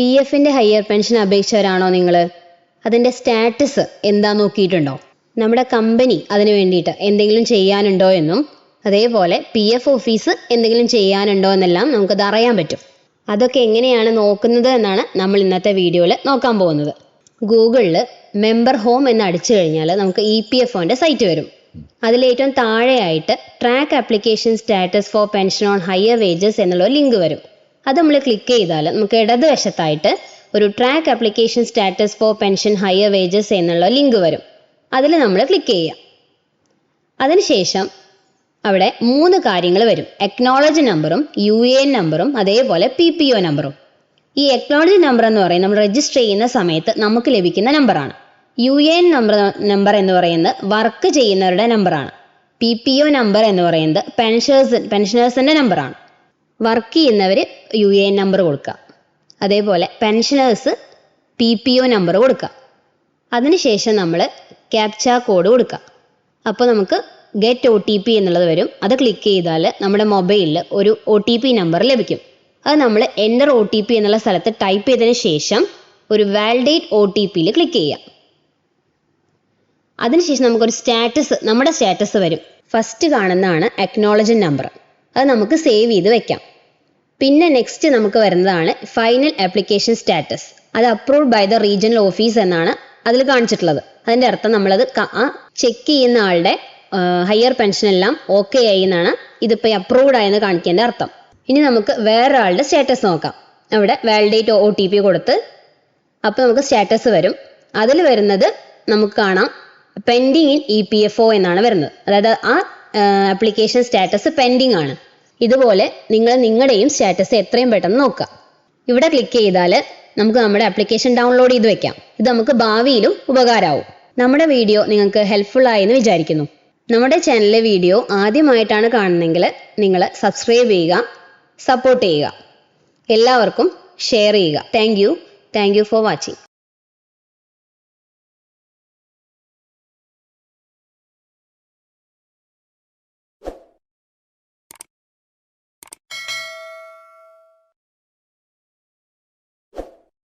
P എഫിന്റെ higher pension അപേക്ഷിച്ചവരാണോ നിങ്ങൾ അതിന്റെ സ്റ്റാറ്റസ് എന്താ നോക്കിയിട്ടുണ്ടോ? നമ്മുടെ കമ്പനി അതിന് വേണ്ടിയിട്ട് എന്തെങ്കിലും ചെയ്യാനുണ്ടോ എന്നും അതേപോലെ പി എഫ് ഓഫീസ് എന്തെങ്കിലും ചെയ്യാനുണ്ടോ എന്നെല്ലാം നമുക്കത് അറിയാൻ പറ്റും. അതൊക്കെ എങ്ങനെയാണ് നോക്കുന്നത് എന്നാണ് നമ്മൾ ഇന്നത്തെ വീഡിയോയിൽ നോക്കാൻ പോകുന്നത്. ഗൂഗിളിൽ മെമ്പർ ഹോം എന്ന് അടിച്ചു കഴിഞ്ഞാൽ നമുക്ക് ഇ പി എഫ് ഒന്റെ സൈറ്റ് വരും. അതിലേറ്റവും താഴെയായിട്ട് track application status for pension on higher wages എന്നുള്ള ലിങ്ക് വരും. അത് നമ്മൾ ക്ലിക്ക് ചെയ്താൽ നമുക്ക് ഇടതുവശത്തായിട്ട് ഒരു track application status for pension higher wages എന്നുള്ള ലിങ്ക് വരും. അതിൽ നമ്മൾ ക്ലിക്ക് ചെയ്യുക അതിനുശേഷം അവിടെ മൂന്ന് കാര്യങ്ങൾ വരും. എക്നോളജി നമ്പറും യു എ എൻ നമ്പറും അതേപോലെ പി പി ഒ നമ്പറും ഈ എക്നോളജി നമ്പർ എന്ന് പറയുന്നത് നമ്മൾ രജിസ്റ്റർ ചെയ്യുന്ന സമയത്ത് നമുക്ക് ലഭിക്കുന്ന നമ്പറാണ് U A N number number എന്ന് പറയുന്നത് വർക്ക് ചെയ്യുന്നവരുടെ നമ്പറാണ് പി പി ഒ നമ്പർ എന്ന് പറയുന്നത് പെൻഷേഴ്സ് പെൻഷനേഴ്സിന്റെ നമ്പറാണ് വർക്ക് ചെയ്യുന്നവർ യു എ എൻ നമ്പർ കൊടുക്കുക. അതേപോലെ pensioners P P O number കൊടുക്കുക. അതിനുശേഷം നമ്മൾ ക്യാപ്ച കോഡ് കൊടുക്കുക. അപ്പോൾ നമുക്ക് ഗെറ്റ് ഒ ടി പി എന്നുള്ളത് വരും. അത് ക്ലിക്ക് ചെയ്താൽ നമ്മുടെ മൊബൈലിൽ ഒരു ഒ ടി പി നമ്പർ ലഭിക്കും. അത് നമ്മൾ എന്റർ ഒ ടി പി എന്നുള്ള സ്ഥലത്ത് ടൈപ്പ് ചെയ്തതിന് ശേഷം ഒരു വാലിഡേറ്റ് ഒ ടി പിയിൽ ക്ലിക്ക് ചെയ്യാം. അതിനുശേഷം നമുക്കൊരു സ്റ്റാറ്റസ് നമ്മുടെ സ്റ്റാറ്റസ് വരും. ഫസ്റ്റ് കാണുന്നതാണ് അക്നോളജൻ നമ്പർ അത് നമുക്ക് സേവ് ചെയ്ത് വെക്കാം. പിന്നെ നെക്സ്റ്റ് നമുക്ക് വരുന്നതാണ് ഫൈനൽ ആപ്ലിക്കേഷൻ സ്റ്റാറ്റസ് അത് approved by the regional office എന്നാണ് അതിൽ കാണിച്ചിട്ടുള്ളത്. അതിന്റെ അർത്ഥം നമ്മളത് ചെക്ക് ചെയ്യുന്ന ആളുടെ ഹയർ പെൻഷൻ എല്ലാം ഓക്കെ ആയി എന്നാണ് ഇതിപ്പോൾ അപ്രൂവ്ഡ് ആയെന്ന് കാണിക്കേണ്ട അർത്ഥം. ഇനി നമുക്ക് വേറൊരാളുടെ സ്റ്റാറ്റസ് നോക്കാം. അവിടെ വാലിഡേറ്റ് ഒ ടി പി കൊടുത്ത് അപ്പോൾ നമുക്ക് സ്റ്റാറ്റസ് വരും. അതിൽ വരുന്നത് നമുക്ക് കാണാം pending in E P F O എന്നാണ് വരുന്നത്. അതായത് ആ ആപ്ലിക്കേഷൻ സ്റ്റാറ്റസ് പെൻഡിങ് ആണ്. ഇതുപോലെ നിങ്ങൾ നിങ്ങളുടെയും സ്റ്റാറ്റസ് എത്രയും പെട്ടെന്ന് നോക്കുക. ഇവിടെ ക്ലിക്ക് ചെയ്താൽ നമുക്ക് നമ്മുടെ ആപ്ലിക്കേഷൻ ഡൗൺലോഡ് ചെയ്ത് വെക്കാം. ഇത് നമുക്ക് ഭാവിയിലും ഉപകാരമാവും നമ്മുടെ വീഡിയോ നിങ്ങൾക്ക് ഹെൽപ്ഫുൾ ആയെന്ന് വിചാരിക്കുന്നു. നമ്മുടെ ചാനലിലെ വീഡിയോ ആദ്യമായിട്ടാണ് കാണുന്നതെങ്കിൽ നിങ്ങൾ സബ്സ്ക്രൈബ് ചെയ്യുക സപ്പോർട്ട് ചെയ്യുക. എല്ലാവർക്കും ഷെയർ ചെയ്യുക. Thank you thank you for watching